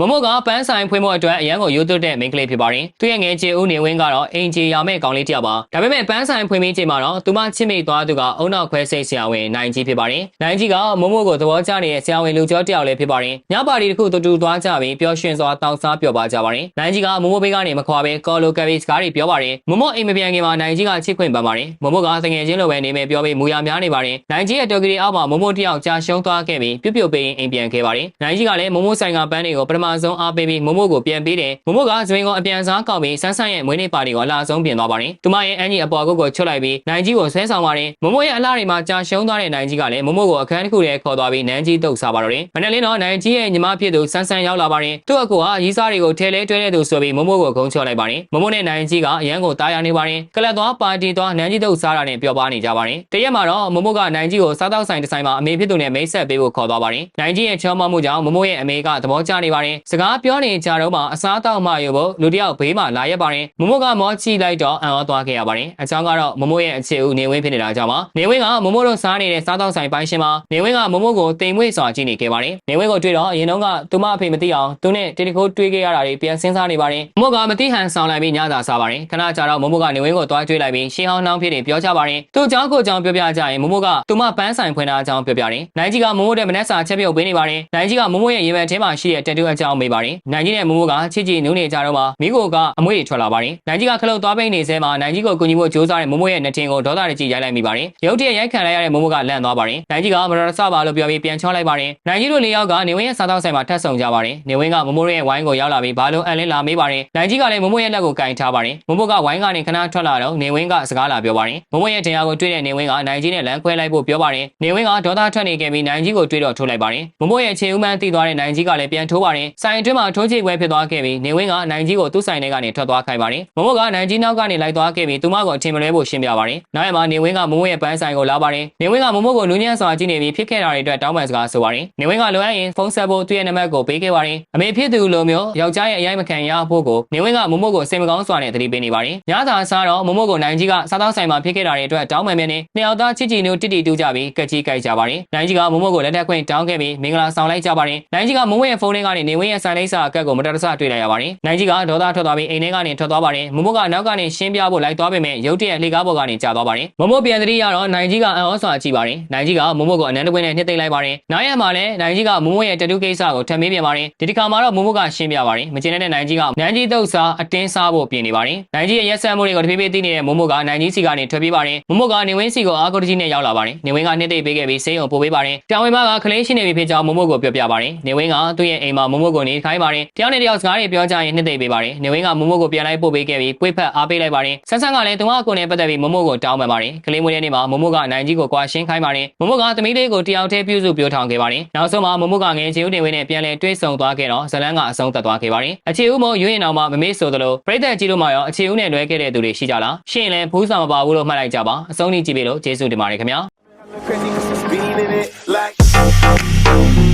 မမို့ကပန်းဆိုင်ဖွင့်ဖို့အတွက်အရန်ကိုရိုးသွတ်တဲ့မိန်းကလေးဖြစ်ပါတယ်သူ့ရဲ့ငယ်ချေဦးနေဝင်းကတော့အင်ဂျီရောင်မဲ့ကောင်လေးတစ်ယောက်ပါဒါပေမဲ့ပန်းဆိုင်ဖွင့်ပြီးချိန်မှာတော့သူမချစ်မိသွားသူကအုံနောက်ခွဲစိတ်ဆရာဝန်နိုင်ကြီးဖြစ်ပါတယ်နိုင်ကြီးကမမို့ကိုသဘောကျနေတဲ့ဆရာဝန်လူကျော်တစ်ယောက်လည်းဖြစ်ပါတယ်ညပါတီတစ်ခုတူတူသွားကြပြီးပျော်ရွှင်စွာတောင်းစားပျော်ပါကြပါတယ်နိုင်ကြီးကမမို့ဘေးကနေမခွာပဲကော်လိုကယ်ဗီစကားတွေပြောပါတယ်မမို့အိမ်မပြန်ခင်မှာနိုင်ကြီးကချစ်ခွင့်ပန်ပါတယ်မမို့ကတငယ်ချင်းလိုပဲနေမယ်ပြောပြီးမူရများနေပါတယ်နိုင်ကြီးရဲ့တော်ကလေးအောက်မှာမမို့တစ်ယောက်ကြာရှုံးသွားခဲ့ပြီးပြုတ်ပြုတ်ပေးရင်အိမ်ပြန်ခဲ့ပါတယ်နိုင်ကြီးကလည်းမမို့ဆိုင်ကပန်းတွေကိုပထမဆုံးအားပေးပြီးမမို့ကိုပြန်ပေးတယ်မမို့ကဇွင်ကိုအပြန်စားကောက်ပြီးဆန်းဆန်းရဲ့မွေးနေ့ပါတီကိုအလားဆုံးပြင်သွားပါတယ်သူမရဲ့အန်ကြီးအပေါ်ကုတ်ကိုချွတ်လိုက်ပြီးနိုင်ကြီးကိုဆွဲဆောင်ပါတယ်မမို့ရဲ့အလားတွေမှာကြာရှုံးသွားတဲ့နိုင်ကြီးကလည်းမမို့ကိုအခန်းတစ်ခုထဲခေါ်သွားပြီးနန်းကြီးတုပ်စားပါတော့တယ်မနေ့လင်းတော့နိုင်ကြီးရဲ့ညီမဖြစ်သူဆန်းဆန်းရောက်လာပါတယ်သူ့အကူကရီးစားတွေကိုထဲလဲတွဲတဲ့သူဆိုပြီးမမို့ကိုဂုံချော်လိုက်ပါတယ်မမို့နဲ့နိုင်ကြီးကအရန်ကိုတားရနေပါတယ်ကလပ်သွားပါတီသွားနန်းကြီးတုပ်စားတာနဲ့ပျော်ပါနေကြပါတယ်တရက်မှာတော့မမို့ကနိုင်ကြီးကိုစားတောက်ဆိုင်တစ်ဆိုင်မှာအမေဖြစ်သူနဲ့မိတ်ဆက်ပေးဖို့ခေါ်သွားပါတယ်နိုင်ကြီးရဲ့ချောမမှုကြောင့်မမို့ရဲ့အမေကသဘောကျနေပါတယ်စကားပြောနေကြတော့မှအစားတောက်မှရုပ်ဖို့လူတယောက်ဘေးမှာလာရက်ပါတယ်မမို့ကမောကြည့်လိုက်တော့အံ့ဩသွားခဲ့ရပါတယ်အချောင်းကတော့မမို့ရဲ့အခြေဦးနေဝင်းဖြစ်နေတာကြောင့်ပါနေဝင်းကမမို့တို့စားနေတဲ့စားတောက်ဆိုင်ပိုင်းရှင်မှာနေဝင်းကမမို့ကိုတိမ်မွေ့စွာကြည့်နေခဲ့ပါတယ်နေဝင်းကိုတွေ့တော့အရင်တုန်းကသူမအဖေမသိအောင်သူနဲ့တေတခိုးတွေ့ခဲ့ရတာတွေပြန်စဉ်းစားနေပါတယ်မမို့ကမသိဟန်ဆောင်လိုက်ပြီးညသာစားပါတယ်ခဏကြာတော့မမို့ကနေဝင်းကိုတွားတွေ့လိုက်ပြီးရှင်းဟောင်းနှောင်းဖြစ်နေပြောကြပါတယ်သူ့ကြောင့်ကိုကြောင့်ပြောပြကြရင်မမို့ကသူမပန်းဆိုင်ဖွင့်တာအကြောင်းပြောပြတယ်နိုင်ကြီးကမမို့တဲ့မနက်စာချက်ပြုတ်ပေးနေပါတယ်နိုင်ကြီးကမမို့ရဲ့ရေမန်ထဲမှာရှိတဲ့တန်တူအကြောင်းမေးပါတယ်နိုင်ကြီးနဲ့မမို့ကချစ်ကြည်နူးနေကြတော့မှမိကိုကအမွေတွေထွက်လာပါတယ်နိုင်ကြီးကခလုတ်သွားပိတ်နေစဲမှာနိုင်ကြီးကိုကူညီဖို့ကြိုးစားတဲ့မမို့ရဲ့နှထင်ကိုဒေါသတကြီးရိုက်လိုက်မိပါတယ်ရုတ်တရက်ရိုက်ခံလိုက်ရတဲ့မမို့ကလန့်သွားပါတယ်နိုင်ကြီးကမတော်တဆပါလို့ပြောပြီးပြန်ချောလိုက်ပါတယ်နိုင်ကြီးတို့လေးယောက်ကနေဝင်းရဲ့စားသောက်ဆိုင်မှာထပ်ဆောင်ကြပါတယ်နေဝင်းကမမို့ရဲ့ဝိုင်းကိုရောက်လာပြီးဘာလို့အန်လင်းလာမေးပါတယ်နိုင်ကြီးကလည်းမမို့ရဲ့လက်ကိုကင်ထားပါတယ်မမို့ကဝိုင်းကနေခဏထွက်လာတော့နေဝင်းကစကားလာပြောပါတယ်မမို့ရဲ့တရားကိုတွေ့တဲ့နေဝင်းကနိုင်ကြီးနဲ့လမ်းခွဲလိုက်ဖို့ပြောပါတယ်နေဝင်းကဒေါသထွက်နေခဲ့ပြီးနိုင်ကြီးကိုတွေ့တော့ထိုးလိုက်ပါတယ်မမို့ရဲ့ခြေဦးမှန်းတီးသွားတဲ့နိုင်ကြီးကလည်းပြန်ထိုးပါတယ်ဆိုင်အတွင်းမှာထိုးချိတ်ပွဲဖြစ်သွားခဲ့ပြီးနေဝင်းကနိုင်ကြီးကိုသူ့ဆိုင်ထဲကနေထွက်သွားခိုင်းပါတယ်မမို့ကနိုင်ကြီးနောက်ကနေလိုက်သွားခဲ့ပြီးသူမကိုအထင်မလွဲဖို့ရှင်းပြပါတယ်နောက်ရမှာနေဝင်းကမမို့ရဲ့ပန်းဆိုင်ကိုလာပါတယ်နေဝင်းကမမို့ကိုနူးညံ့စွာကြည့်နေပြီးဖြစ်ခဲ့တာတွေအတွက်တောင်းပန်စကားဆိုပါတယ်နေဝင်းကလိုအပ်ရင်ဖုန်းဆက်ဖို့သူ့ရဲ့နံပါတ်ကိုပေးခဲ့ပါတယ်အမေဖြစ်သူလိုမျိုးယောက်ျားရဲ့အရိုက်မခံရဖို့ကိုနေဝင်းကမမို့ကိုစိတ်မကောင်းစွာနဲ့သတိပေးနေပါတယ်ညစာစားတော့မမို့ကိုနိုင်ကြီးကစားသောက်ဆိုင်မှာဖြစ်ခဲ့တာတွေအတွက်တောင်းပန်မြန်နေနှစ်ယောက်သားချစ်ကြည်နူးတိတိတူးကြပြီးကက်ကြီးကြိုက်ကြပါတယ်နိုင်ကြီးကမမို့ကိုလက်ထပ်ခွင့်တောင်းခဲ့ပြီးမင်္ဂလာဆောင်လိုက်ကြပါတယ်နိုင်ကြီးကမမို့ရဲ့ဖုန်းထဲကနေနေဝင်းရဲ့ဆိုင်လိပ်စာအကက်ကိုမတော်တဆတွေ့လိုက်ရပါတယ်နိုင်ကြီးကဒေါသထွက်သွားပြီးအိမ်ထဲကနေထွက်သွားပါတယ်မမို့ကနောက်ကနေရှင်းပြဖို့လိုက်သွားပေမဲ့ရုတ်တရက်လှေကားပေါ်ကနေကြာသွားပါတယ်မမို့ပြန်သတိရတော့နိုင်ကြီးကအံ့ဩစွာကြည့်ပါတယ်နိုင်ကြီးကမမို့ကိုအနန္တကွင်းနဲ့နှစ်သိမ့်လိုက်ပါတယ်နောက်ရက်မှာလည်းနိုင်ကြီးကမမို့ရဲ့တတူးကိစ္စကိုထပ်မေးပြန်ပါတယ်ဒီတစ်ခါမှာတော့မမို့ကရှင်းပြပါတယ်မကျင်တဲ့နိုင်ကြီးကနန်းကြီးတုတ်စားအတင်းစားဖို့ပြင်နေပါတယ်နိုင်ကြီးရဲ့ရက်ဆက်မှုတွေကိုတဖြည်းဖြည်းသိနေတဲ့မမို့ကနိုင်ကြီးစီကနေထွက်ပြေးပါတယ်မမို့ကနေဝင်းစီကိုအာကုတကြီးနဲ့ရောက်လာပါတယ်နေဝင်းကနှစ်သိမ့်ပေးခဲ့ပြီးဆေးရုံပို့ပေးပါတယ်တောင်ဝင်မကကလေးရှိနေပြီဖြစ်ကြောင်းမမို့ကိုပြောပြပါတယ်နေဝင်းကသူ့ရဲ့အိမ်မှာမမို့ကိုနေခိုင်းပါတယ်တယောက်နဲ့တယောက်စကားတွေပြောကြရင်နှစ်သိမ့်ပေးပါတယ်နေဝင်းကမမို့ကိုပြန်လိုက်ပို့ပေးခဲ့ပြီးပွေ့ဖက်အားပေးလိုက်ပါတယ်ဆန်းဆန်းကလည်းသူမအကိုနဲ့ပတ်သက်ပြီးမမို့ကိုတောင်းပန်ပါတယ်ကလေးမွေးတဲ့နေ့မှာမမို့ကနိုင်ကြီးကိုကွာရှင်းခိုင်းပါတယ်မမို့ကသမီးလေးကိုတယောက်တည်းပြုစုပြောထောင်ခဲ့ပါတယ်နောက်ဆုံးမှာမမို့ကငယ်ချေဦးတင်ဝင်းနဲ့ပြန်လဲတွဲဆုံသွားခဲ့တော့ဇလန်းကအဆုံးသတ်သွားခဲ့ပါတယ်အခြေဦးမို့ရွေးရင်အောင်မှမမေ့ဆိုသလိုပြိတ္တကြီးတို့မှရောအခြေဦးနဲ့လွဲခဲ့တဲ့သူတွေရှိကြလားရှင်းရင်လည်းဘူးစာမပါဘူးလို့မှတ်လိုက်ကြပါအဆုံးထိကြည့်ပြီလို့ကျေးဇူးတင်ပါတယ်ခင်ဗျာ Crazy 'cause I'm speeding it like